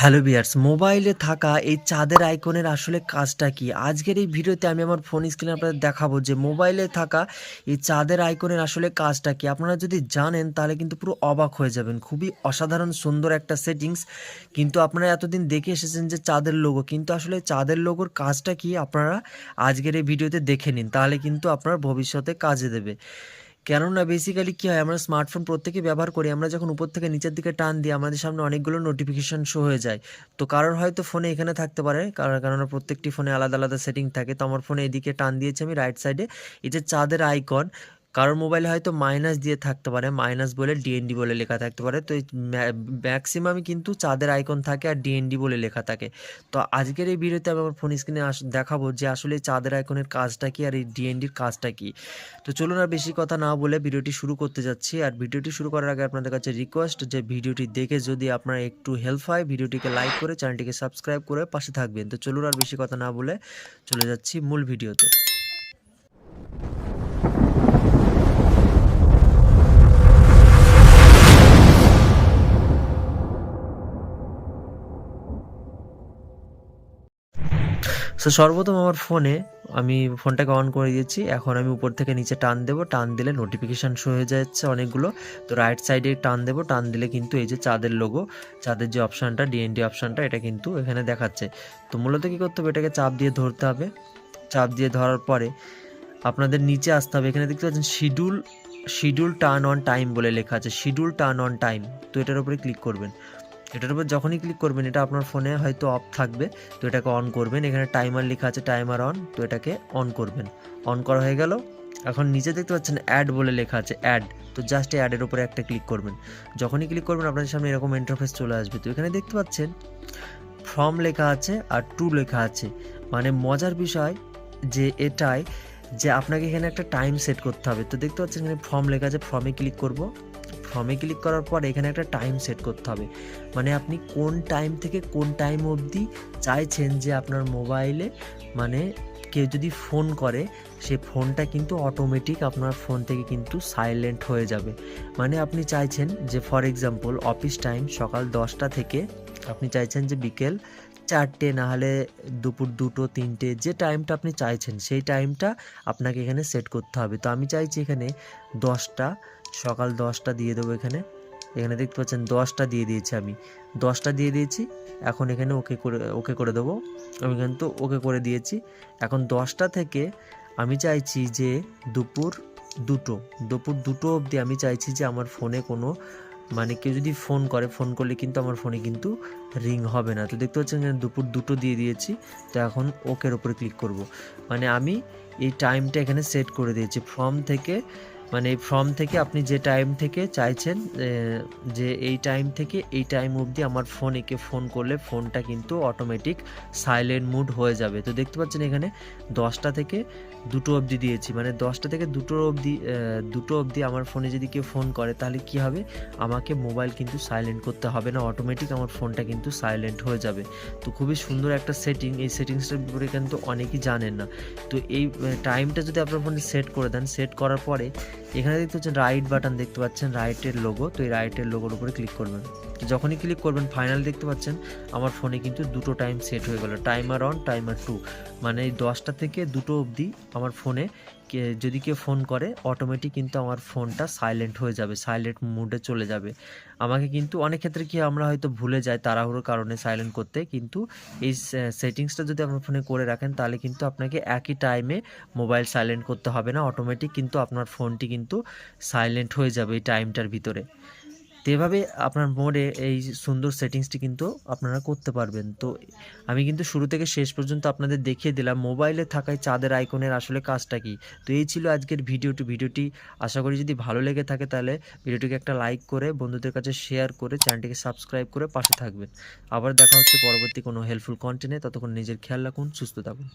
Hello বিয়ার্স মোবাইলে থাকা এই চাঁদের আইকনের আসলে কাজটা কি? আজকের এই ভিডিওতে আমি আমার ফোন স্ক্রিনে আপনাদের দেখাবো যে মোবাইলে থাকা এই চাঁদের আইকনের আসলে কাজটা কি। আপনারা যদি জানেন, তাহলে কিন্তু পুরো অবাক হয়ে যাবেন। খুবই অসাধারণ, সুন্দর একটা সেটিংস কিন্তু আপনারা এতদিন দেখে এসেছেন যে চাঁদের লোগো কিন্তু আসলে চাঁদের লোগোর কাজটা কি? আপনারা আজকের এই ভিডিওতে দেখে নিন। তাহলে কিন্তু আপনার ভবিষ্যতে কাজে দেবে। কেননা বেসিক্যালি কী হয়, আমরা স্মার্টফোন প্রত্যেকে ব্যবহার করি, আমরা যখন উপর থেকে নিচের দিকে টান দিই, আমাদের সামনে অনেকগুলো নোটিফিকেশান শো হয়ে যায়। তো কারোর হয়তো ফোনে এখানে থাকতে পারে, কারণ, কেননা প্রত্যেকটি ফোনে আলাদা আলাদা সেটিং থাকে। তো আমার ফোনে এদিকে টান দিয়েছি আমি রাইট সাইডে এই যে চাঁদের আইকন কারোর মোবাইলে হয়তো মাইনাস দিয়ে থাকতে পারে মাইনাস বলে ডিএনডি বলে লেখা থাকতে পারে, তো ম্যাক্সিমামই কিন্তু চাঁদের আইকন থাকে আর ডিএনডি বলে লেখা থাকে। তো আজকের এই ভিডিওতে আমি আমার ফোন স্ক্রিনে দেখাবো যে আসলে চাঁদের আইকনের কাজটা কি আর এই ডিএনডির কাজটা কি। তো চলুন আর বেশি কথা না বলে ভিডিওটি শুরু করতে যাচ্ছি। আর ভিডিওটি শুরু করার আগে আপনাদের কাছে রিকোয়েস্ট যে ভিডিওটি দেখে যদি আপনার একটু হেল্প হয়, ভিডিওটিকে লাইক করে চ্যানেলটিকে সাবস্ক্রাইব করে পাশে থাকবেন। তো চলুন আর বেশি কথা না বলে চলে যাচ্ছি মূল ভিডিওতে। সো সর্বপ্রথম আমার ফোনে আমি ফোনটাকে অন করে দিয়েছি। এখন আমি উপর থেকে নিচে টান দেবো। টান দিলে নোটিফিকেশান শো হয়ে যাচ্ছে অনেকগুলো। তো রাইট সাইডে টান দেবো। টান দিলে কিন্তু এই যে চাঁদের লোগো চাঁদের যে অপশানটা ডিএনডি অপশানটা এটা কিন্তু এখানে দেখাচ্ছে। তো মূলত কী করতে হবে? এটাকে চাপ দিয়ে ধরতে হবে। চাপ দিয়ে ধরার পরে আপনাদের নিচে আসতে হবে। এখানে দেখতে পাচ্ছেন schedule schedule turn on time বলে লেখা আছে। শিডিউল টার্ন অন টাইম তো এটার উপরে ক্লিক করবেন। এটার উপর যখনই ক্লিক করবেন, এটা আপনার ফোনে হয়তো অফ থাকবে, তো এটাকে অন করবেন। এখানে টাইমার লেখা আছে টাইমার অন তো এটাকে অন করবেন। অন করা হয়ে গেল। এখন নিচে দেখতে পাচ্ছেন অ্যাড বলে লেখা আছে অ্যাড তো জাস্ট এই অ্যাডের উপরে একটা ক্লিক করবেন। যখনই ক্লিক করবেন, আপনাদের সামনে এরকম ইন্টারফেস চলে আসবে। তো এখানে দেখতে পাচ্ছেন ফর্ম লেখা আছে আর টু লেখা আছে। মানে মজার বিষয় যে এটাই যে আপনাকে এখানে একটা টাইম সেট করতে হবে। তো দেখতে পাচ্ছেন এখানে ফর্ম লেখা আছে ফর্মে ক্লিক করব। ফর্মে ক্লিক করার পর এখানে একটা টাইম সেট করতে হবে। মানে আপনি কোন টাইম থেকে কোন টাইম অবধি চাইছেন যে আপনার মোবাইলে মানে কেউ যদি ফোন করে, সে ফোনটা কিন্তু অটোমেটিক আপনার ফোন থেকে কিন্তু সাইলেন্ট হয়ে যাবে। মানে আপনি চাইছেন যে ফর এক্সাম্পল অফিস টাইম সকাল দশটা থেকে আপনি চাইছেন যে, বিকেল চারটে না হলে দুপুর দুটো, তিনটে, যে টাইমটা আপনি চাইছেন, সেই টাইমটা আপনাকে এখানে সেট করতে হবে। তো আমি চাইছি এখানে দশটা সকাল দশটা দিয়ে দেবো এখানে। এখানে দেখতে পাচ্ছেন দশটা দিয়ে দিয়েছি আমি। দশটা দিয়ে দিয়েছি, এখন এখানে ওকে করে ওকে করে দেবো। আমি কিন্তু ওকে করে দিয়েছি। এখন দশটা থেকে আমি চাইছি যে দুপুর দুটো দুপুর দুটো অবধি আমি চাইছি যে আমার ফোনে কোনো মানে কেউ যদি ফোন করে, ফোন করলে কিন্তু আমার ফোনে কিন্তু রিং হবে না। তো দেখতে পাচ্ছেন এখানে দুপুর দুটো দিয়ে দিয়েছি, তো এখন ওকের ওপরে ক্লিক করব। মানে আমি এই টাইমটা এখানে সেট করে দিয়েছি। ফর্ম থেকে মানে এই ফর্ম থেকে আপনি যে টাইম থেকে চাইছেন যে এই টাইম থেকে এই টাইম অবধি আমার ফোন একে ফোন করলে ফোনটা কিন্তু অটোমেটিক সাইলেন্ট মুড হয়ে যাবে। তো দেখতে পাচ্ছেন এখানে দশটা থেকে দুটো অবধি দিয়েছি। মানে দশটা থেকে দুটো অবধি দুটো অবধি আমার ফোনে যদি কেউ ফোন করে, তাহলে কি হবে? আমাকে মোবাইল কিন্তু সাইলেন্ট করতে হবে না অটোমেটিক আমার ফোনটা কিন্তু সাইলেন্ট হয়ে যাবে। তো খুবই সুন্দর একটা সেটিং এই সেটিংসটার ব্যাপারে কিন্তু অনেকেই জানেন না। তো এই টাইমটা যদি আপনার ফোনে সেট করে দেন সেট করার পরে এখানে দেখতে পাচ্ছেন রাইট বাটন দেখতে পাচ্ছেন রাইটের লোগো তো এই রাইটের লোগোর উপরে ক্লিক করবেন। যখনই ক্লিক করবেন ফাইনাল দেখতে পাচ্ছেন, আমার ফোনে কিন্তু দুটো টাইম সেট হয়ে গেল। টাইমার অন টাইমার টু মানে এই দশটা থেকে দুটো অবধি আমার ফোনে যদি কেউ ফোন করে অটোমেটিক কিন্তু আমার ফোনটা সাইলেন্ট হয়ে যাবে সাইলেন্ট মুডে চলে যাবে। আমাকে কিন্তু অনেক ক্ষেত্রে কি আমরা হয়তো ভুলে যাই তাড়াহুড়োর কারণে সাইলেন্ট করতে, কিন্তু এই সেটিংসটা যদি আপনার ফোনে করে রাখেন, তাহলে কিন্তু আপনাকে একই টাইমে মোবাইল সাইলেন্ট করতে হবে না অটোমেটিক কিন্তু আপনার ফোনটি কিন্তু সাইলেন্ট হয়ে যাবে এই টাইমটার ভিতরে। এভাবে আপনার মোডে এই সুন্দর সেটিংসটি কিন্তু আপনারা করতে পারবেন। তো আমি কিন্তু শুরু থেকে শেষ পর্যন্ত আপনাদের দেখিয়ে দিলাম, মোবাইলে থাকায় চাঁদের আইকনের আসলে কাজটা কি? তো এই ছিল আজকের ভিডিওটি। ভিডিওটি আশা করি যদি ভালো লেগে থাকে তাহলে ভিডিওটিকে একটা লাইক করে, বন্ধুদের কাছে শেয়ার করে চ্যানেলটিকে সাবস্ক্রাইব করে পাশে থাকবেন। আবার দেখা হচ্ছে পরবর্তী কোনো হেল্পফুল কন্টেন্টে ততক্ষণ নিজের খেয়াল রাখুন, সুস্থ থাকুন।